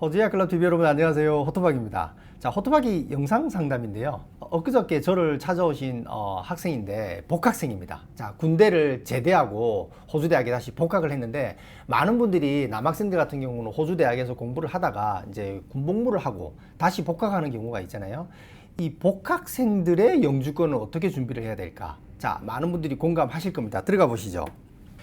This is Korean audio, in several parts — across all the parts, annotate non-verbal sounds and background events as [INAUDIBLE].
호주야 클럽 TV 여러분 안녕하세요. 호토박입니다. 자 호토박이 영상 상담인데요. 엊그저께 저를 찾아오신 어, 학생인데 복학생입니다. 자 군대를 제대하고 호주 대학에 다시 복학을 했는데 많은 분들이 남학생들 같은 경우는 호주 대학에서 공부를 하다가 이제 군복무를 하고 다시 복학하는 경우가 있잖아요. 이 복학생들의 영주권을 어떻게 준비를 해야 될까? 자 많은 분들이 공감하실 겁니다. 들어가 보시죠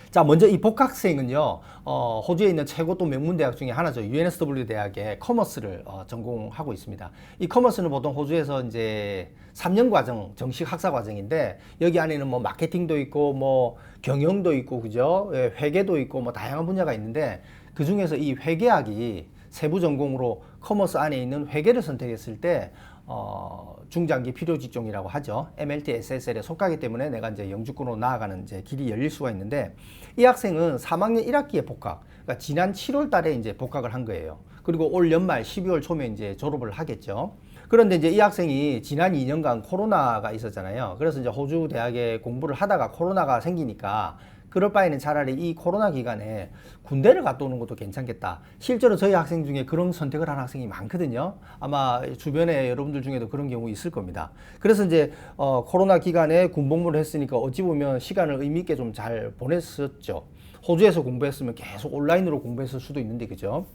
자, 먼저 이 복학생은요, 어, 호주에 있는 최고 또 명문 대학 중에 하나죠. UNSW 대학의 커머스를 어, 전공하고 있습니다. 이 커머스는 보통 호주에서 이제 3년 과정, 정식 학사 과정인데, 여기 안에는 뭐 마케팅도 있고, 뭐 경영도 있고, 그죠? 예, 회계도 있고, 뭐 다양한 분야가 있는데, 그 중에서 이 회계학이 세부 전공으로 커머스 안에 있는 회계를 선택했을 때, 어, 중장기 필요 직종이라고 하죠. MLT SSL에 속하기 때문에 내가 이제 영주권으로 나아가는 이제 길이 열릴 수가 있는데 이 학생은 3학년 1학기에 복학, 그러니까 지난 7월 달에 이제 복학을 한 거예요. 그리고 올 연말 12월 초면 이제 졸업을 하겠죠. 그런데 이제 이 학생이 지난 2년간 코로나가 있었잖아요. 그래서 이제 호주 대학에 공부를 하다가 코로나가 생기니까 그럴 바에는 차라리 이 코로나 기간에 군대를 갔다 오는 것도 괜찮겠다. 실제로 저희 학생 중에 그런 선택을 한 학생이 많거든요. 아마 주변에 여러분들 중에도 그런 경우 있을 겁니다. 그래서 이제 어, 코로나 기간에 군복무를 했으니까 어찌 보면 시간을 의미 있게 좀 잘 보냈었죠. 호주에서 공부했으면 계속 온라인으로 공부했을 수도 있는데 그죠?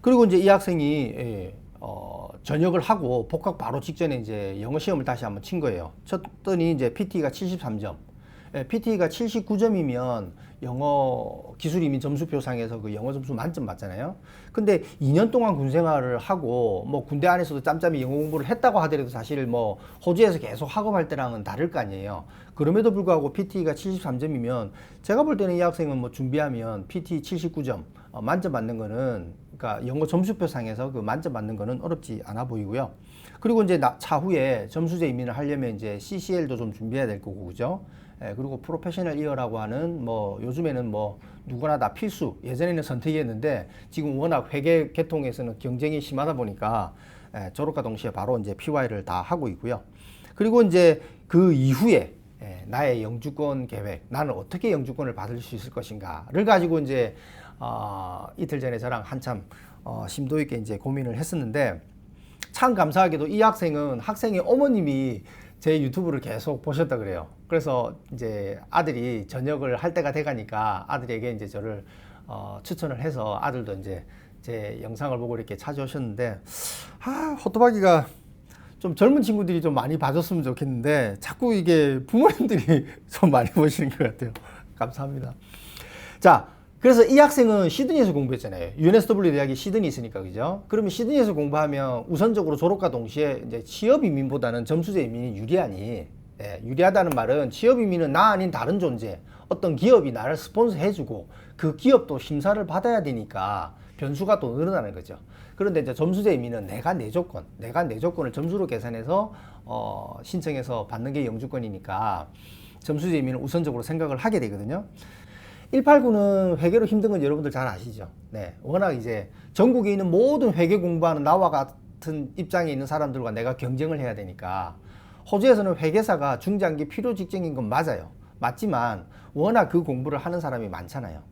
그리고 이제 이 학생이 예, 어, 전역을 하고 복학 바로 직전에 이제 영어 시험을 다시 한번 친 거예요. 쳤더니 이제 PT가 73점. 예, PT가 79점이면 영어 기술 이민 점수표상에서 그 영어 점수 만점 맞잖아요. 근데 2년 동안 군 생활을 하고 뭐 군대 안에서도 짬짬이 영어 공부를 했다고 하더라도 사실 뭐 호주에서 계속 학업할 때랑은 다를 거 아니에요. 그럼에도 불구하고 PT가 73점이면 제가 볼 때는 이 학생은 뭐 준비하면 PT 79점 어, 만점 받는 거는 그러니까 영어 점수표상에서 그 만점 받는 거는 어렵지 않아 보이고요. 그리고 이제 나, 차후에 점수제 이민을 하려면 이제 CCL도 좀 준비해야 될 거고 그죠? 예, 그리고 프로페셔널 이어라고 하는 뭐 요즘에는 뭐 누구나 다 필수 예전에는 선택이었는데 지금 워낙 회계 계통에서는 경쟁이 심하다 보니까 예, 졸업과 동시에 바로 이제 PY를 다 하고 있고요. 그리고 이제 그 이후에 예, 나의 영주권 계획, 나는 어떻게 영주권을 받을 수 있을 것인가를 가지고 이제 어, 이틀 전에 저랑 한참 어, 심도 있게 이제 고민을 했었는데 참 감사하게도 이 학생은 학생의 어머님이 제 유튜브를 계속 보셨다 그래요. 그래서 이제 아들이 전역을 할 때가 돼가니까 아들에게 이제 저를 어, 추천을 해서 아들도 이제 제 영상을 보고 이렇게 찾아오셨는데 아 호토바기가 좀 젊은 친구들이 좀 많이 봐줬으면 좋겠는데 자꾸 이게 부모님들이 [LAUGHS] 좀 많이 보시는 것 같아요. 감사합니다. 자, 그래서 이 학생은 시드니에서 공부했잖아요. UNSW 대학이 시드니 있으니까 그죠? 그러면 시드니에서 공부하면 우선적으로 졸업과 동시에 이제 취업 이민보다는 점수제 이민이 유리하니 예, 유리하다는 말은 취업 이민은 나 아닌 다른 존재 어떤 기업이 나를 스폰서 해주고 그 기업도 심사를 받아야 되니까 변수가 또 늘어나는 거죠. 그런데 이제 점수제 이민은 내가 내 조건, 내가 내 조건을 점수로 계산해서 어, 신청해서 받는 게 영주권이니까 점수제 이민은 우선적으로 생각을 하게 되거든요. 189는 회계로 힘든 건 여러분들 잘 아시죠? 네. 워낙 이제 전국에 있는 모든 회계 공부하는 나와 같은 입장에 있는 사람들과 내가 경쟁을 해야 되니까 호주에서는 회계사가 중장기 필요 직종인 건 맞아요. 맞지만 워낙 그 공부를 하는 사람이 많잖아요.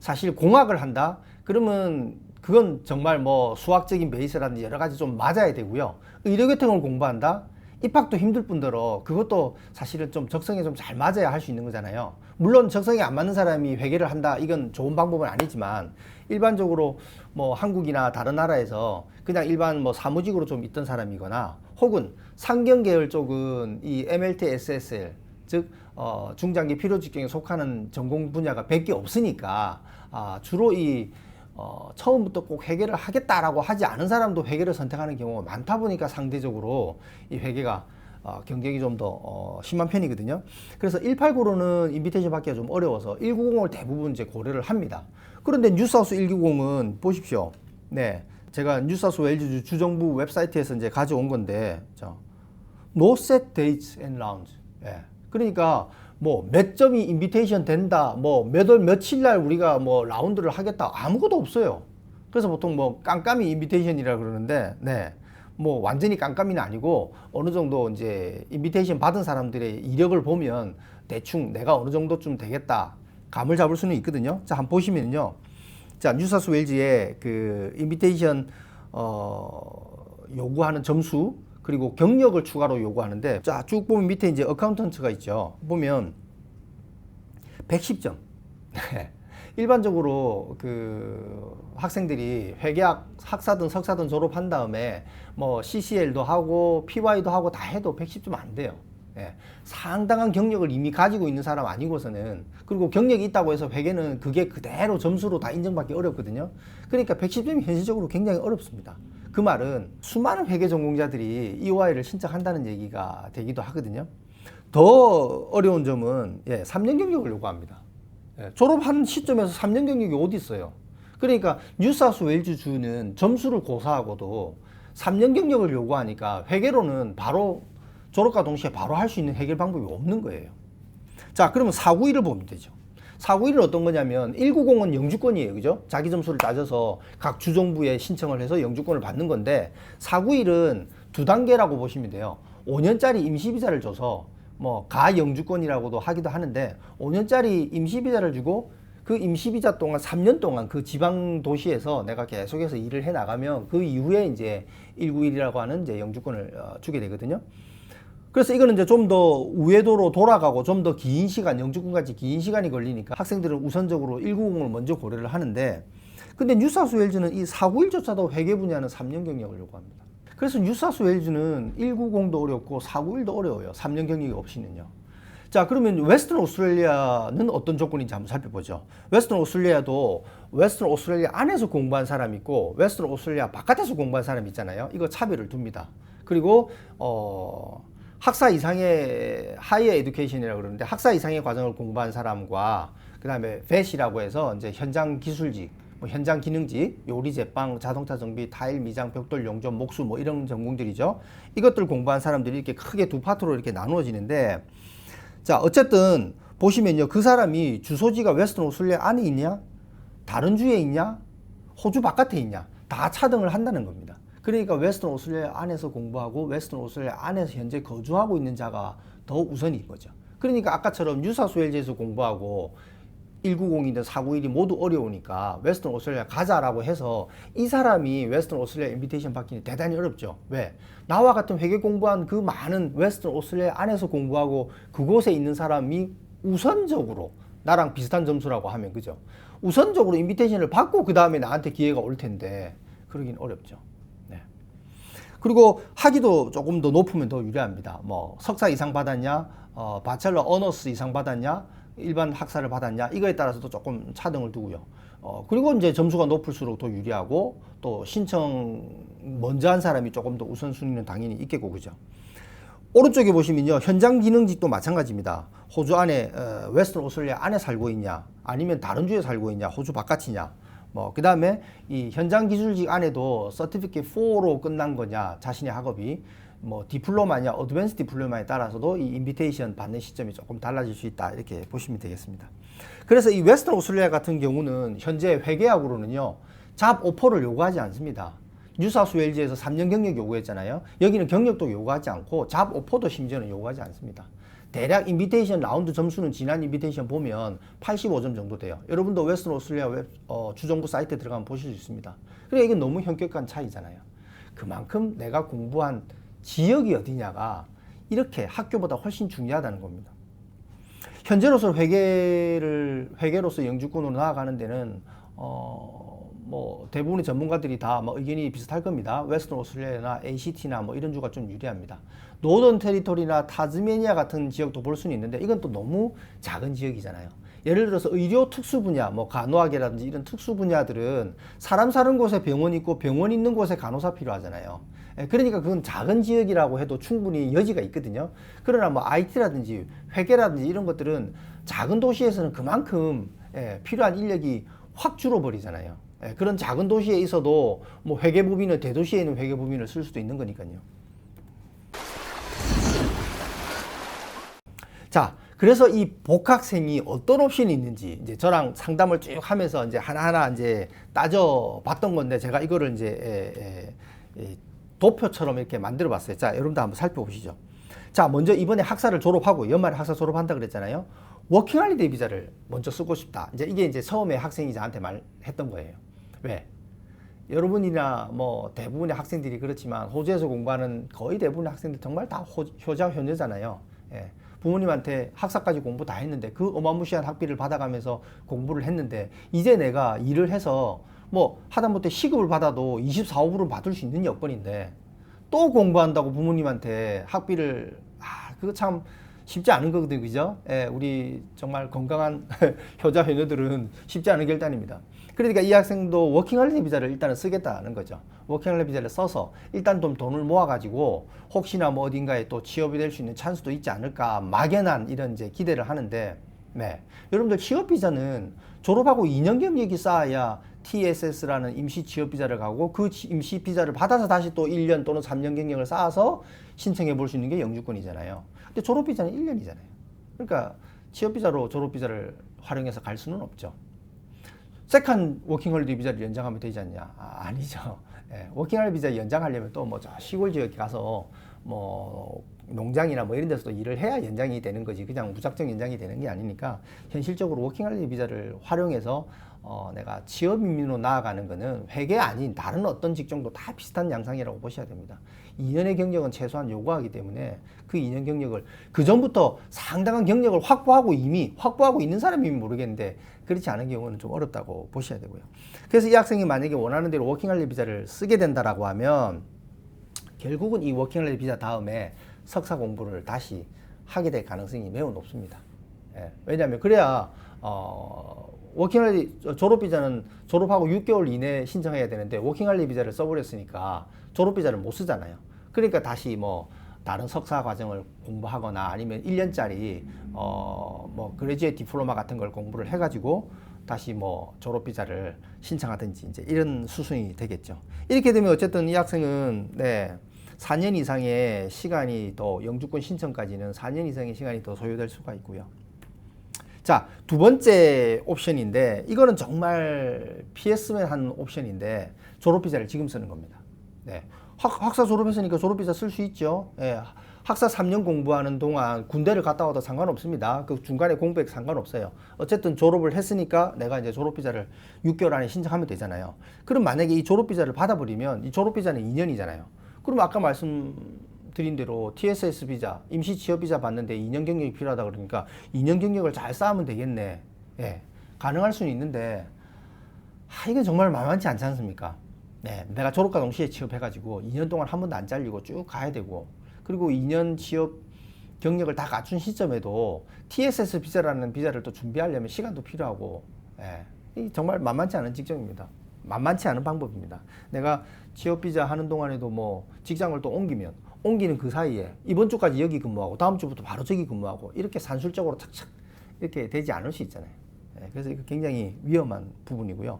사실 공학을 한다? 그러면 그건 정말 뭐 수학적인 베이스라든지 여러 가지 좀 맞아야 되고요. 의료 계통을 공부한다? 입학도 힘들 뿐더러 그것도 사실은 좀 적성에 좀 잘 맞아야 할 수 있는 거잖아요. 물론 적성에 안 맞는 사람이 회계를 한다 이건 좋은 방법은 아니지만 일반적으로 뭐 한국이나 다른 나라에서 그냥 일반 뭐 사무직으로 좀 있던 사람이거나 혹은 상경 계열 쪽은 이 MLT SSL 즉 어, 중장기 필요 직종에 속하는 전공 분야가 100개 없으니까 아, 주로 이 어, 처음부터 꼭 회계를 하겠다라고 하지 않은 사람도 회계를 선택하는 경우가 많다 보니까 상대적으로 이 회계가 어, 경쟁이 좀더 어, 심한 편이거든요. 그래서 189로는 인비테이션 받기가 좀 어려워서 190을 대부분 이제 고려를 합니다. 그런데 뉴사우스 190은 보십시오. 네. 제가 뉴사우스 웨일즈 주정부 웹사이트에서 이제 가져온 건데, 자, no set dates and rounds. 예. 그러니까 뭐 몇 점이 인비테이션 된다, 뭐 몇 월 며칠 날 우리가 뭐 라운드를 하겠다 아무것도 없어요. 그래서 보통 뭐 깜깜이 인비테이션이라 그러는데, 네. 뭐 완전히 깜깜이는 아니고 어느 정도 이제 인비테이션 받은 사람들의 이력을 보면 대충 내가 어느 정도쯤 되겠다 감을 잡을 수는 있거든요. 자, 한번 보시면요. 자, 뉴사스 웨일즈의 그 인비테이션 어, 요구하는 점수 그리고 경력을 추가로 요구하는데 자, 쭉 보면 밑에 이제 어카운턴트가 있죠. 보면 110점. 일반적으로 그 학생들이 회계학 학사든 석사든 졸업한 다음에 뭐 CCL도 하고 PY도 하고 다 해도 110점 안 돼요. 예, 상당한 경력을 이미 가지고 있는 사람 아니고서는 그리고 경력이 있다고 해서 회계는 그게 그대로 점수로 다 인정받기 어렵거든요. 그러니까 110점이 현실적으로 굉장히 어렵습니다. 그 말은 수많은 회계 전공자들이 EOI를 신청한다는 얘기가 되기도 하거든요. 더 어려운 점은 예, 3년 경력을 요구합니다. 예, 졸업한 시점에서 3년 경력이 어디 있어요? 그러니까 뉴사우스 웨일즈 주는 점수를 고사하고도 3년 경력을 요구하니까 회계로는 바로 졸업과 동시에 바로 할 수 있는 해결 방법이 없는 거예요. 자, 그러면 491을 보면 되죠. 491은 어떤 거냐면 190은 영주권이에요. 그죠? 자기 점수를 따져서 각 주정부에 신청을 해서 영주권을 받는 건데 491은 두 단계라고 보시면 돼요. 5년짜리 임시비자를 줘서 뭐 가영주권이라고도 하기도 하는데 5년짜리 임시비자를 주고 그 임시비자 동안 3년 동안 그 지방 도시에서 내가 계속해서 일을 해 나가면 그 이후에 이제 191이라고 하는 이제 영주권을 어, 주게 되거든요. 그래서 이거는 이제 좀 더 우회도로 돌아가고 좀 더 긴 시간, 영주권까지 긴 시간이 걸리니까 학생들은 우선적으로 190을 먼저 고려를 하는데 근데 뉴사우스 웨일즈는 이 491조차도 회계 분야는 3년 경력을 요구합니다. 그래서 뉴사우스 웨일즈는 190도 어렵고 491도 어려워요. 3년 경력이 없이는요. 자, 그러면 웨스턴 오스트레일리아는 어떤 조건인지 한번 살펴보죠. 웨스턴 오스트레일리아도 웨스턴 오스트레일리아 안에서 공부한 사람 있고 웨스턴 오스트레일리아 바깥에서 공부한 사람 있잖아요. 이거 차별을 둡니다. 그리고 어 학사 이상의 하이어 에듀케이션이라고 그러는데 학사 이상의 과정을 공부한 사람과 그다음에 벳이라고 해서 이제 현장 기술직 뭐 현장 기능직, 요리 제빵, 자동차 정비, 타일 미장, 벽돌 용접, 목수 뭐 이런 전공들이죠. 이것들 공부한 사람들이 이렇게 크게 두 파트로 이렇게 나누어지는데 자, 어쨌든 보시면요. 그 사람이 주소지가 웨스턴 오스트레일리아 안에 있냐? 다른 주에 있냐? 호주 바깥에 있냐? 다 차등을 한다는 겁니다. 그러니까 웨스턴 오스트레일리아 안에서 공부하고 웨스턴 오스트레일리아 안에서 현재 거주하고 있는 자가 더 우선인 거죠. 그러니까 아까처럼 뉴사스웨일즈에서 공부하고 190이든 491이 모두 어려우니까 웨스턴 오스트레일리아 가자라고 해서 이 사람이 웨스턴 오스트레일리아 인비테이션 받기는 대단히 어렵죠. 왜? 나와 같은 회계 공부한 그 많은 웨스턴 오스트레일리아 안에서 공부하고 그곳에 있는 사람이 우선적으로 나랑 비슷한 점수라고 하면 그죠? 우선적으로 인비테이션을 받고 그 다음에 나한테 기회가 올 텐데 그러긴 어렵죠. 네. 그리고 학위도 조금 더 높으면 더 유리합니다. 뭐 석사 이상 받았냐, 어, 바첼러 어너스 이상 받았냐, 일반 학사를 받았냐 이거에 따라서도 조금 차등을 두고요. 어, 그리고 이제 점수가 높을수록 더 유리하고 또 신청 먼저 한 사람이 조금 더 우선순위는 당연히 있겠고 그죠. 오른쪽에 보시면요 현장 기능직도 마찬가지입니다. 호주 안에 어, 웨스턴 오스트레일리아 안에 살고 있냐 아니면 다른 주에 살고 있냐 호주 바깥이냐 뭐 그다음에 이 현장 기술직 안에도 서티피케 4로 끝난 거냐 자신의 학업이 뭐 디플로마냐 어드밴스 디플로마에 따라서도 이 인비테이션 받는 시점이 조금 달라질 수 있다 이렇게 보시면 되겠습니다. 그래서 이 웨스턴 오스트레일리아 같은 경우는 현재 회계학으로는요 잡 오퍼를 요구하지 않습니다. 뉴사우스 웨일즈에서 3년 경력 요구했잖아요. 여기는 경력도 요구하지 않고 잡 오퍼도 심지어는 요구하지 않습니다. 대략 인비테이션 라운드 점수는 지난 인비테이션 보면 85점 정도 돼요. 여러분도 웨스턴 오스트레일리아 웹, 어, 주정부 사이트에 들어가면 보실 수 있습니다. 그러니까 이건 너무 현격한 차이잖아요. 그만큼 내가 공부한 지역이 어디냐가 이렇게 학교보다 훨씬 중요하다는 겁니다. 현재로서 회계를 회계로서 영주권으로 나아가는 데는 어, 뭐 대부분의 전문가들이 다 뭐 의견이 비슷할 겁니다. 웨스턴 오스트레일리아나 ACT나 뭐 이런 주가 좀 유리합니다. 노던 테리토리나 타즈메니아 같은 지역도 볼 수는 있는데 이건 또 너무 작은 지역이잖아요. 예를 들어서 의료 특수 분야, 뭐 간호학이라든지 이런 특수 분야들은 사람 사는 곳에 병원 있고 병원 있는 곳에 간호사 필요하잖아요. 예, 그러니까 그건 작은 지역이라고 해도 충분히 여지가 있거든요. 그러나 뭐 IT라든지 회계라든지 이런 것들은 작은 도시에서는 그만큼 예, 필요한 인력이 확 줄어버리잖아요. 예, 그런 작은 도시에 있어도 뭐 회계법인은 대도시에 있는 회계법인을 쓸 수도 있는 거니까요. 자, 그래서 이 복학생이 어떤 옵션이 있는지 이제 저랑 상담을 쭉 하면서 이제 하나하나 이제 따져 봤던 건데 제가 이거를 이제 에, 에, 에, 도표처럼 이렇게 만들어 봤어요. 자, 여러분도 한번 살펴보시죠. 자, 먼저 이번에 학사를 졸업하고 연말에 학사 졸업한다 그랬잖아요. 워킹할리데이 비자를 먼저 쓰고 싶다. 이제 이게 이제 처음에 학생이 저한테 말했던 거예요. 왜? 여러분이나 뭐 대부분의 학생들이 그렇지만 호주에서 공부하는 거의 대부분의 학생들 정말 다 호, 효자 효녀잖아요. 예. 부모님한테 학사까지 공부 다 했는데 그 어마무시한 학비를 받아가면서 공부를 했는데 이제 내가 일을 해서 뭐 하다못해 시급을 받아도 24, 5불은 받을 수 있는 여건인데 또 공부한다고 부모님한테 학비를 아 그거 참 쉽지 않은 거거든요, 그죠? 예, 우리 정말 건강한 [LAUGHS] 효자 효녀들은 쉽지 않은 결단입니다. 그러니까 이 학생도 워킹홀리데이 비자를 일단은 쓰겠다는 거죠. 워킹홀리데이 비자를 써서 일단 좀 돈을 모아가지고 혹시나 뭐 어딘가에 또 취업이 될 수 있는 찬스도 있지 않을까 막연한 이런 이제 기대를 하는데, 네, 여러분들 취업 비자는 졸업하고 2년 경력이 쌓아야 TSS라는 임시 취업 비자를 가고 그 지- 임시 비자를 받아서 다시 또 1년 또는 3년 경력을 쌓아서 신청해 볼 수 있는 게 영주권이잖아요. 근데 졸업 비자는 1년이잖아요. 그러니까 취업 비자로 졸업 비자를 활용해서 갈 수는 없죠. 세컨 워킹홀리데이 비자를 연장하면 되지 않냐? 아, 아니죠. 예, 워킹홀리데이 비자 연장하려면 또뭐저 시골 지역에 가서 뭐 농장이나 뭐 이런 데서 또 일을 해야 연장이 되는 거지. 그냥 무작정 연장이 되는 게 아니니까 현실적으로 워킹홀리데이 비자를 활용해서 어, 내가 취업 인민으로 나아가는 거는 회계 아닌 다른 어떤 직종도 다 비슷한 양상이라고 보셔야 됩니다. 2년의 경력은 최소한 요구하기 때문에 그 2년 경력을 그 전부터 상당한 경력을 확보하고 이미 확보하고 있는 사람이면 모르겠는데 그렇지 않은 경우는 좀 어렵다고 보셔야 되고요. 그래서 이 학생이 만약에 원하는 대로 워킹할리 비자를 쓰게 된다라고 하면 결국은 이 워킹할리 비자 다음에 석사 공부를 다시 하게 될 가능성이 매우 높습니다. 예, 왜냐하면 그래야 어, 워킹할리 졸업 비자는 졸업하고 6개월 이내에 신청해야 되는데 워킹할리 비자를 써버렸으니까 졸업 비자를 못 쓰잖아요. 그러니까 다시 뭐 다른 석사 과정을 공부하거나 아니면 1년짜리 어뭐 그레지에 디플로마 같은 걸 공부를 해가지고 다시 뭐 졸업 비자를 신청하든지 이제 이런 수순이 되겠죠. 이렇게 되면 어쨌든 이 학생은 네 4년 이상의 시간이 또 영주권 신청까지는 4년 이상의 시간이 더 소요될 수가 있고요. 자, 두 번째 옵션인데 이거는 정말 피했으면 하는 옵션인데 졸업 비자를 지금 쓰는 겁니다. 네. 학, 학사 졸업했으니까 졸업 비자 쓸 수 있죠. 예. 학사 3년 공부하는 동안 군대를 갔다 와도 상관없습니다. 그 중간에 공백 상관없어요. 어쨌든 졸업을 했으니까 내가 이제 졸업 비자를 6개월 안에 신청하면 되잖아요. 그럼 만약에 이 졸업 비자를 받아버리면 이 졸업 비자는 2년이잖아요. 그럼 아까 말씀드린 대로 TSS 비자, 임시 취업 비자 받는데 2년 경력이 필요하다 그러니까 2년 경력을 잘 쌓으면 되겠네. 예. 가능할 수는 있는데 아, 이게 정말 만만치 않지 않습니까? 네, 내가 졸업과 동시에 취업해가지고 2년 동안 한 번도 안 잘리고 쭉 가야 되고 그리고 2년 취업 경력을 다 갖춘 시점에도 TSS 비자라는 비자를 또 준비하려면 시간도 필요하고 예, 이 정말 만만치 않은 직종입니다. 만만치 않은 방법입니다. 내가 취업 비자 하는 동안에도 뭐 직장을 또 옮기면 옮기는 그 사이에 이번 주까지 여기 근무하고 다음 주부터 바로 저기 근무하고 이렇게 산술적으로 착착 이렇게 되지 않을 수 있잖아요. 예, 그래서 이거 굉장히 위험한 부분이고요.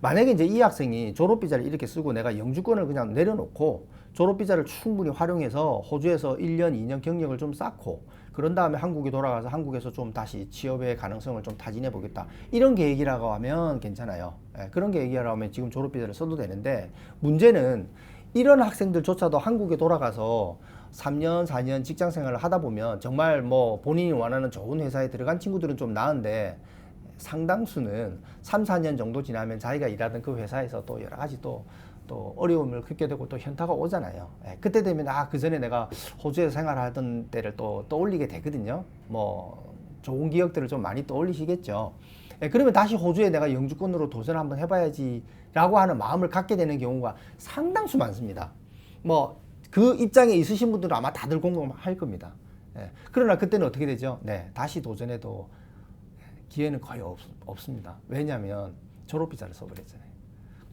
만약에 이제 이 학생이 졸업 비자를 이렇게 쓰고 내가 영주권을 그냥 내려놓고 졸업 비자를 충분히 활용해서 호주에서 1년, 2년 경력을 좀 쌓고 그런 다음에 한국에 돌아가서 한국에서 좀 다시 취업의 가능성을 좀 타진해 보겠다. 이런 계획이라고 하면 괜찮아요. 예, 그런 계획이라고 하면 지금 졸업 비자를 써도 되는데 문제는 이런 학생들조차도 한국에 돌아가서 3년, 4년 직장 생활을 하다 보면 정말 뭐 본인이 원하는 좋은 회사에 들어간 친구들은 좀 나은데 상당수는 3, 4년 정도 지나면 자기가 일하던 그 회사에서 또 여러 가지 또, 또 어려움을 겪게 되고 또 현타가 오잖아요. 예, 그때 되면 아, 그 전에 내가 호주에서 생활하던 때를 또 떠올리게 되거든요. 뭐 좋은 기억들을 좀 많이 떠올리시겠죠. 예, 그러면 다시 호주에 내가 영주권으로 도전 한번 해봐야지 라고 하는 마음을 갖게 되는 경우가 상당수 많습니다. 뭐 그 입장에 있으신 분들은 아마 다들 공감할 겁니다. 예, 그러나 그때는 어떻게 되죠? 네, 다시 도전해도 기회는 거의 없, 없습니다. 왜냐하면 졸업 비자를 써버렸잖아요.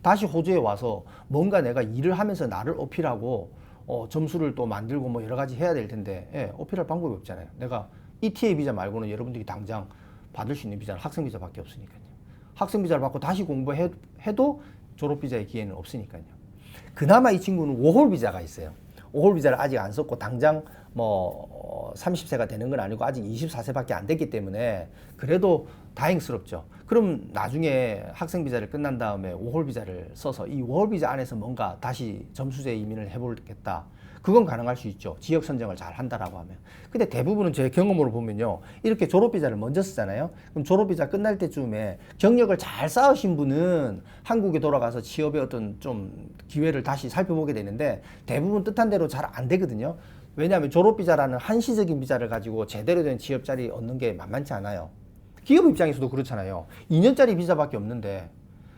다시 호주에 와서 뭔가 내가 일을 하면서 나를 어필하고 어, 점수를 또 만들고 뭐 여러 가지 해야 될 텐데 예, 어필할 방법이 없잖아요. 내가 ETA 비자 말고는 여러분들이 당장 받을 수 있는 비자는 학생 비자밖에 없으니까요. 학생 비자를 받고 다시 공부해도 졸업 비자의 기회는 없으니까요. 그나마 이 친구는 5홀 비자가 있어요. 5홀 비자를 아직 안 썼고 당장 뭐 30세가 되는 건 아니고 아직 24세밖에 안 됐기 때문에 그래도 다행스럽죠. 그럼 나중에 학생 비자를 끝난 다음에 5홀 비자를 써서 이 5홀 비자 안에서 뭔가 다시 점수제 이민을 해보겠다. 그건 가능할 수 있죠. 지역 선정을 잘 한다라고 하면. 근데 대부분은 제 경험으로 보면요. 이렇게 졸업비자를 먼저 쓰잖아요. 그럼 졸업비자 끝날 때쯤에 경력을 잘 쌓으신 분은 한국에 돌아가서 취업의 어떤 좀 기회를 다시 살펴보게 되는데 대부분 뜻한 대로 잘 안 되거든요. 왜냐하면 졸업비자라는 한시적인 비자를 가지고 제대로 된 취업 자리 얻는 게 만만치 않아요. 기업 입장에서도 그렇잖아요. 2년짜리 비자밖에 없는데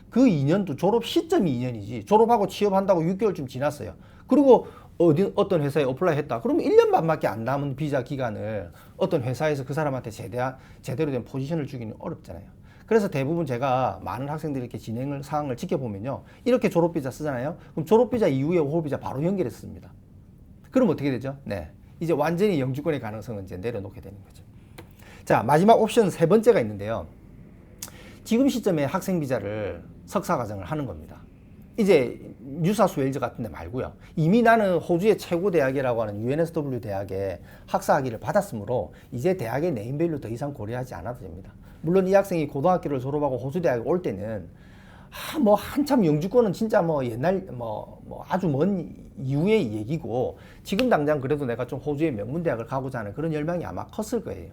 그 2년도 졸업 시점이 2년이지. 졸업하고 취업한다고 6개월쯤 지났어요. 그리고 어디 어떤 회사에 어플라이 했다. 그러면 1년 반밖에 안 남은 비자 기간을 어떤 회사에서 그 사람한테 제대한, 제대로 된 포지션을 주기는 어렵잖아요. 그래서 대부분 제가 많은 학생들이 이렇게 진행을 사항을 지켜보면요. 이렇게 졸업 비자 쓰잖아요. 그럼 졸업 비자 이후에 호흡 비자 바로 연결했습니다. 그럼 어떻게 되죠? 네. 이제 완전히 영주권의 가능성은 이제 내려놓게 되는 거죠. 자, 마지막 옵션 세 번째가 있는데요. 지금 시점에 학생 비자를 석사 과정을 하는 겁니다. 이제 뉴사스 웨일즈 같은 데 말고요. 이미 나는 호주의 최고 대학이라고 하는 UNSW 대학에 학사 학위를 받았으므로 이제 대학의 네임밸류 더 이상 고려하지 않아도 됩니다. 물론 이 학생이 고등학교를 졸업하고 호주 대학에 올 때는 아, 뭐 한참 영주권은 진짜 뭐 옛날 뭐, 뭐 아주 먼 이후의 얘기고 지금 당장 그래도 내가 좀 호주의 명문 대학을 가고자 하는 그런 열망이 아마 컸을 거예요.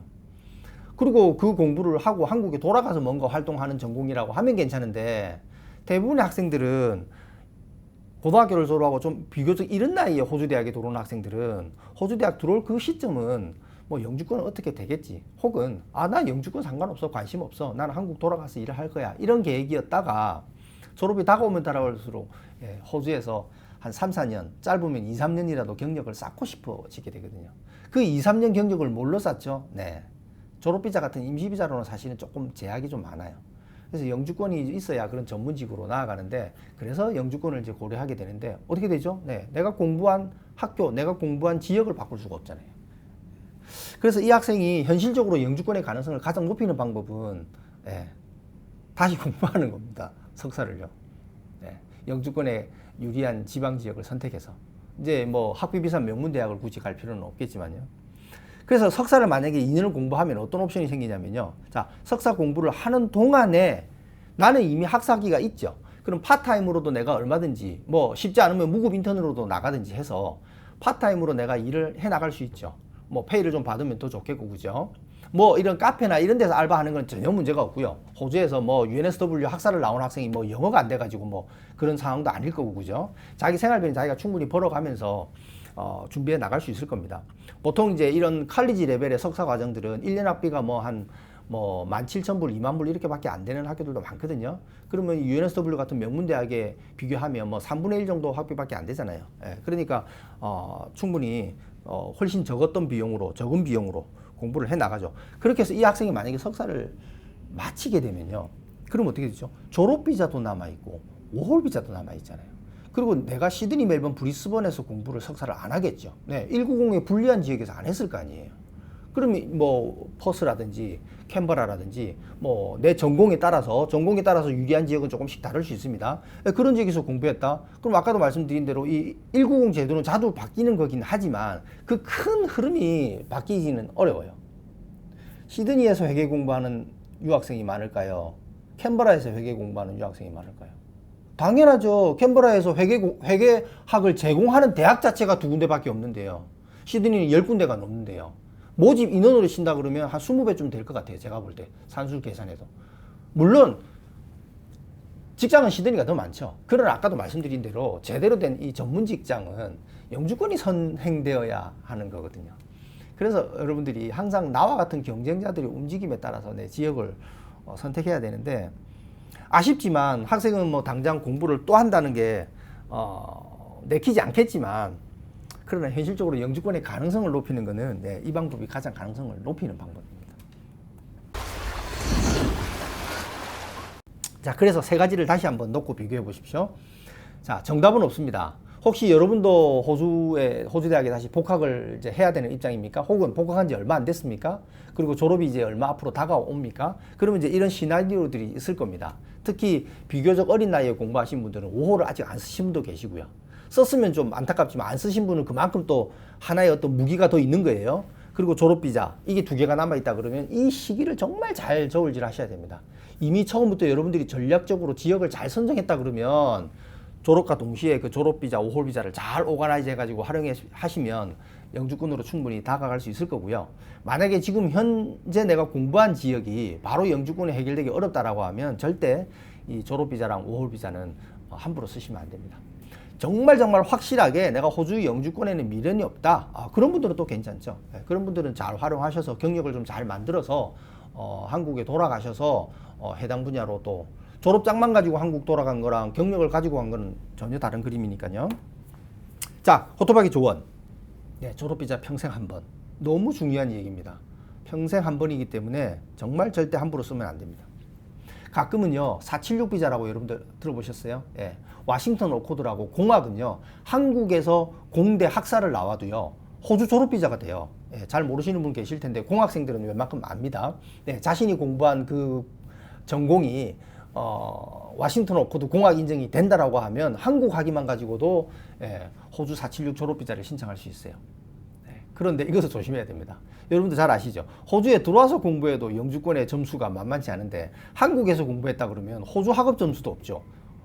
그리고 그 공부를 하고 한국에 돌아가서 뭔가 활동하는 전공이라고 하면 괜찮은데 대부분의 학생들은 고등학교를 졸업하고 좀 비교적 이른 나이에 호주 대학에 들어온 학생들은 호주 대학 들어올 그 시점은 뭐 영주권은 어떻게 되겠지? 혹은 아 나 영주권 상관없어. 관심 없어. 나는 한국 돌아가서 일을 할 거야. 이런 계획이었다가 졸업이 다가오면 다가올수록 예, 호주에서 한 3, 4년 짧으면 2, 3년이라도 경력을 쌓고 싶어지게 되거든요 그 2, 3년 경력을 뭘로 쌓죠? 네 졸업비자 같은 임시비자로는 사실은 조금 제약이 좀 많아요. 그래서 영주권이 있어야 그런 전문직으로 나아가는데 그래서 영주권을 이제 고려하게 되는데 어떻게 되죠? 네, 내가 공부한 학교, 내가 공부한 지역을 바꿀 수가 없잖아요. 그래서 이 학생이 현실적으로 영주권의 가능성을 가장 높이는 방법은 네, 다시 [LAUGHS] 공부하는 겁니다. 석사를요. 네, 영주권에 유리한 지방 지역을 선택해서 이제 뭐 학비 비싼 명문 대학을 굳이 갈 필요는 없겠지만요. 그래서 석사를 만약에 2년을 공부하면 어떤 옵션이 생기냐면요. 자, 석사 공부를 하는 동안에 나는 이미 학사기가 있죠. 그럼 파타임으로도 내가 얼마든지 뭐 쉽지 않으면 무급 인턴으로도 나가든지 해서 파타임으로 내가 일을 해 나갈 수 있죠. 뭐 페이를 좀 받으면 더 좋겠고 그죠? 뭐 이런 카페나 이런 데서 알바하는 건 전혀 문제가 없고요. 호주에서 뭐 UNSW 학사를 나온 학생이 뭐 영어가 안 돼가지고 뭐 그런 상황도 아닐 거고 그죠? 자기 생활비는 자기가 충분히 벌어가면서 어, 준비해 나갈 수 있을 겁니다. 보통 이제 이런 칼리지 레벨의 석사 과정들은 1년 학비가 뭐한 뭐 17,000불, 2만 불 이렇게밖에 안 되는 학교들도 많거든요. 그러면 UNSW 같은 명문 대학에 비교하면 뭐 3분의 1 정도 학비밖에 안 되잖아요. 예, 그러니까 어, 충분히 어, 훨씬 적었던 비용으로 적은 비용으로 공부를 해 나가죠. 그렇게 해서 이 학생이 만약에 석사를 마치게 되면요. 그럼 어떻게 되죠? 졸업 비자도 남아 있고 5홀 비자도 남아 있잖아요. 그리고 내가 시드니, 멜번, 브리스번에서 공부를 석사를 안 하겠죠. 네, 190의 불리한 지역에서 안 했을 거 아니에요. 그러면 뭐 퍼스라든지 캔버라라든지 뭐 내 전공에 따라서 전공에 따라서 유리한 지역은 조금씩 다를 수 있습니다. 네, 그런 지역에서 공부했다. 그럼 아까도 말씀드린 대로 이 190 제도는 자주 바뀌는 거긴 하지만 그 큰 흐름이 바뀌지는 어려워요. 시드니에서 회계 공부하는 유학생이 많을까요? 캔버라에서 회계 공부하는 유학생이 많을까요? 당연하죠. 캔버라에서 회계, 회계학을 제공하는 대학 자체가 두 군데밖에 없는데요. 시드니는 열 군데가 넘는데요. 모집 인원으로 신다 그러면 한 20배쯤 될 것 같아요. 제가 볼 때. 산술 계산해도. 물론, 직장은 시드니가 더 많죠. 그러나 아까도 말씀드린 대로 제대로 된 이 전문 직장은 영주권이 선행되어야 하는 거거든요. 그래서 여러분들이 항상 나와 같은 경쟁자들의 움직임에 따라서 내 지역을 어, 선택해야 되는데 아쉽지만 학생은 뭐 당장 공부를 또 한다는 게 어, 내키지 않겠지만 그러나 현실적으로 영주권의 가능성을 높이는 것은 네, 이 방법이 가장 가능성을 높이는 방법입니다. 자, 그래서 세 가지를 다시 한번 놓고 비교해 보십시오. 자, 정답은 없습니다. 혹시 여러분도 호주에 호주 대학에 다시 복학을 이제 해야 되는 입장입니까? 혹은 복학한 지 얼마 안 됐습니까? 그리고 졸업이 이제 얼마 앞으로 다가옵니까? 그러면 이제 이런 시나리오들이 있을 겁니다. 특히 비교적 어린 나이에 공부하신 분들은 5호를 아직 안 쓰신 분도 계시고요. 썼으면 좀 안타깝지만 안 쓰신 분은 그만큼 또 하나의 어떤 무기가 더 있는 거예요. 그리고 졸업비자 이게 두 개가 남아 있다 그러면 이 시기를 정말 잘 저울질 하셔야 됩니다. 이미 처음부터 여러분들이 전략적으로 지역을 잘 선정했다 그러면 졸업과 동시에 그 졸업 비자, 5홀 비자를 잘 오가나이즈 해가지고 활용해 하시면 영주권으로 충분히 다가갈 수 있을 거고요. 만약에 지금 현재 내가 공부한 지역이 바로 영주권에 해결되기 어렵다라고 하면 절대 이 졸업 비자랑 5홀 비자는 어, 함부로 쓰시면 안 됩니다. 정말 정말 확실하게 내가 호주 영주권에는 미련이 없다. 아, 그런 분들은 또 괜찮죠. 예, 그런 분들은 잘 활용하셔서 경력을 좀 잘 만들어서 어, 한국에 돌아가셔서 어, 해당 분야로 또 졸업장만 가지고 한국 돌아간 거랑 경력을 가지고 간 거는 전혀 다른 그림이니까요. 자, 호토바기 조언. 네, 졸업비자 평생 한 번. 너무 중요한 얘기입니다. 평생 한 번이기 때문에 정말 절대 함부로 쓰면 안 됩니다. 가끔은요, 476 비자라고 여러분들 들어보셨어요? 예. 와싱턴 오코드라고 공학은요, 한국에서 공대 학사를 나와도요, 호주 졸업 비자가 돼요. 예, 잘 모르시는 분 계실 텐데, 공학생들은 웬만큼 압니다. 네, 자신이 공부한 그 전공이 어, 와싱턴 오코드 공학 인정이 된다라고 하면 한국 학위만 가지고도 예, 호주 476 졸업 비자를 신청할 수 있어요. 네, 그런데 이것을 조심해야 됩니다. 여러분들 잘 아시죠? 호주에 들어와서 공부해도 영주권의 점수가 만만치 않은데 한국에서 공부했다 그러면 호주 학업 점수도 없죠.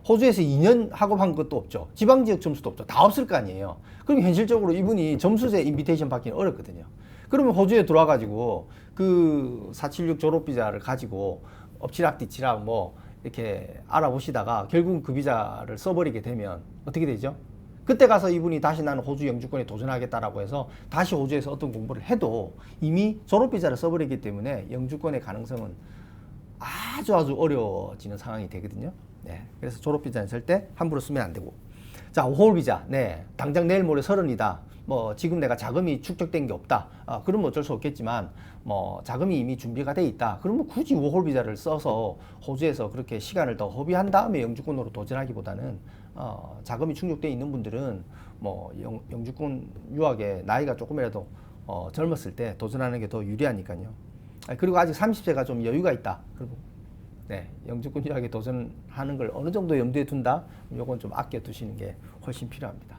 호주에서 2년 학업한 것도 없죠. 지방 지역 점수도 없죠. 다 없을 거 아니에요. 그럼 현실적으로 이분이 점수제 인비테이션 받기는 어렵거든요. 그러면 호주에 들어와 가지고 그 476 졸업 비자를 가지고 엎치락뒤치락 뭐 이렇게 알아보시다가 결국 그 비자를 써버리게 되면 어떻게 되죠? 그때 가서 이분이 다시 나는 호주 영주권에 도전하겠다라고 해서 다시 호주에서 어떤 공부를 해도 이미 졸업 비자를 써버리기 때문에 영주권의 가능성은 아주 아주 어려워지는 상황이 되거든요. 네. 그래서 졸업 비자는 절대 함부로 쓰면 안 되고. 자, 5홀 비자. 네. 당장 내일 모레 서른이다. 뭐 지금 내가 자금이 축적된 게 없다. 아, 그러면 어쩔 수 없겠지만 뭐 자금이 이미 준비가 돼 있다. 그러면 굳이 5홀 비자를 써서 호주에서 그렇게 시간을 더 허비한 다음에 영주권으로 도전하기보다는 어, 자금이 충족돼 있는 분들은 뭐 영, 영주권 유학에 나이가 조금이라도 어, 젊었을 때 도전하는 게 더 유리하니까요. 아, 그리고 아직 30세가 좀 여유가 있다. 그리고 네, 영주권 유학에 도전하는 걸 어느 정도 염두에 둔다? 요건 좀 아껴 두시는 게 훨씬 필요합니다.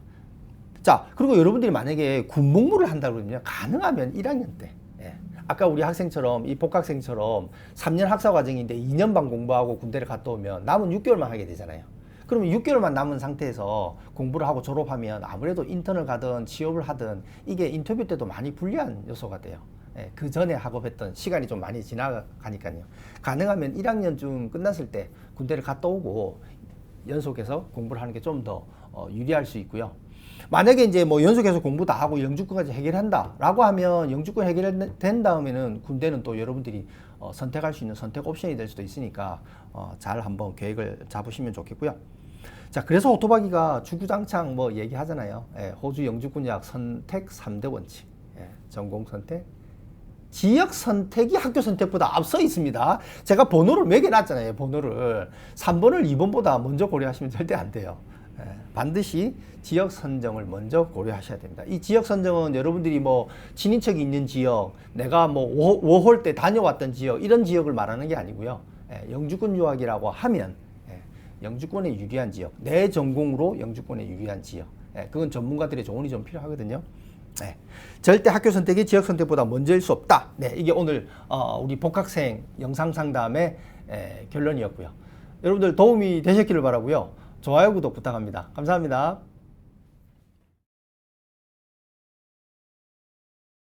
자, 그리고 여러분들이 만약에 군복무를 한다 그러면 가능하면 1학년 때. 예. 아까 우리 학생처럼 이 복학생처럼 3년 학사 과정인데 2년 반 공부하고 군대를 갔다 오면 남은 6개월만 하게 되잖아요. 그러면 6개월만 남은 상태에서 공부를 하고 졸업하면 아무래도 인턴을 가든 취업을 하든 이게 인터뷰 때도 많이 불리한 요소가 돼요. 예, 그 전에 학업했던 시간이 좀 많이 지나가니까요. 가능하면 1학년쯤 끝났을 때 군대를 갔다 오고 연속해서 공부를 하는 게 좀더 어, 유리할 수 있고요. 만약에 이제 뭐 연속해서 공부 다 하고 영주권까지 해결한다라고 하면 영주권 해결된 다음에는 군대는 또 여러분들이 어, 선택할 수 있는 선택 옵션이 될 수도 있으니까 어, 잘 한번 계획을 잡으시면 좋겠고요. 자, 그래서 오토바기가 주구장창 뭐 얘기하잖아요. 예, 호주 영주권약 선택 3대 원칙. 예, 전공 선택, 지역 선택이 학교 선택보다 앞서 있습니다. 제가 번호를 매겨놨잖아요. 번호를. 3번을 2번보다 먼저 고려하시면 절대 안 돼요. 예, 반드시 지역 선정을 먼저 고려하셔야 됩니다. 이 지역 선정은 여러분들이 뭐 친인척이 있는 지역, 내가 뭐 워- 워홀 때 다녀왔던 지역 이런 지역을 말하는 게 아니고요. 예, 영주권 유학이라고 하면 예, 영주권에 유리한 지역, 내 전공으로 영주권에 유리한 지역. 예, 그건 전문가들의 조언이 좀 필요하거든요. 네. 절대 학교 선택이 지역 선택보다 먼저일 수 없다. 네, 이게 오늘 어, 우리 복학생 영상 상담의 에, 결론이었고요. 여러분들 도움이 되셨기를 바라고요. 좋아요, 구독 부탁합니다. 감사합니다.